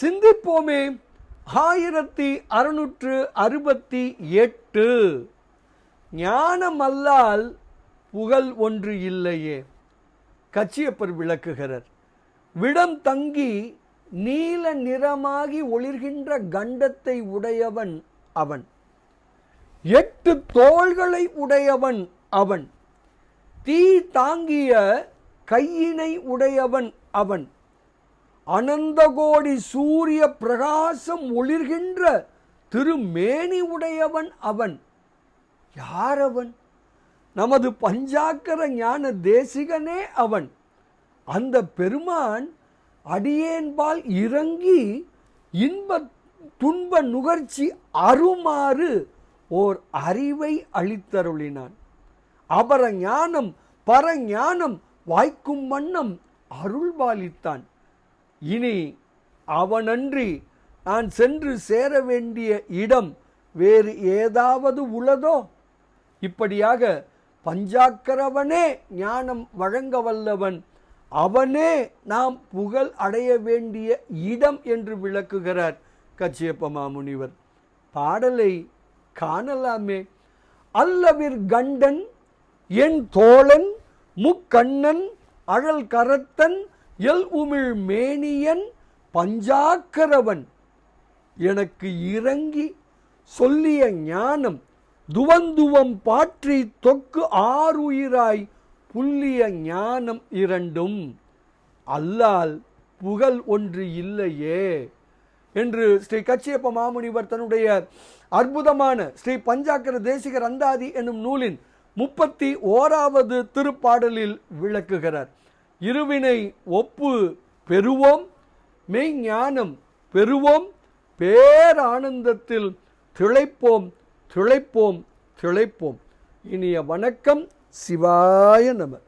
சிந்திப்போமே. ஆயிரத்தி அறுநூற்று அறுபத்தி எட்டு. ஞானமல்லால் புகழ் ஒன்று இல்லையே. கச்சியப்பர் விளக்குகிறார். விடம் தங்கி நீல நிறமாகி ஒளிர்கின்ற கண்டத்தை உடையவன் அவன். எட்டு தோள்களை உடையவன் அவன். தீ தாங்கிய கையினை உடையவன் அவன். அனந்தகோடி சூரிய பிரகாசம் ஒளிர்கின்ற திருமேனி உடையவன் அவன். யார் அவன் நமது பஞ்சாக்கர ஞான தேசிகனே அவன். அந்த பெருமான் அடியேன்பால் இறங்கி இன்ப துன்ப நுகர்ச்சி அருமாறு ஓர் அறிவை அளித்தருளினான். அபர ஞானம் பரஞானம் வாய்க்கும் வண்ணம் அருள்பாலித்தான் இனி அவனன்றி நான் சென்று சேர வேண்டிய இடம் வேறு ஏதாவது உள்ளதோ? இப்படியாக பஞ்சாக்கரவனே ஞானம் வழங்க வல்லவன் அவனே நாம் புகழ் அடைய வேண்டிய இடம் என்று விளக்குகிறார் கச்சியப்ப மாமுனிவர். பாடலை காணலாமே. அல்லவிர் கண்டன் என் தோழன் முக்கண்ணன் அழல் கரத்தன் எல் உமிழ் மேனியன் பஞ்சாக்கரவன். எனக்கு இறங்கி சொல்லிய ஞானம் துவந்துவம் பாற்றி தொக்கு ஆறுயிராய் புல்லிய ஞானம் இரண்டும். அல்லால் புகழ் ஒன்று இல்லையே என்று ஸ்ரீ கச்சியப்ப மாமுனிவர் தன்னுடைய அற்புதமான ஸ்ரீ பஞ்சாக்கர தேசிகர் அந்தாதி என்னும் நூலின் முப்பத்தி ஓராவது திருப்பாடலில் விளக்குகிறார். இருவினை ஒப்பு பெறுவோம் மெய்ஞானம் பெறுவோம் பேரானந்தத்தில் திளைப்போம் திளைப்போம் திளைப்போம். இனிய வணக்கம் சிவாய நம.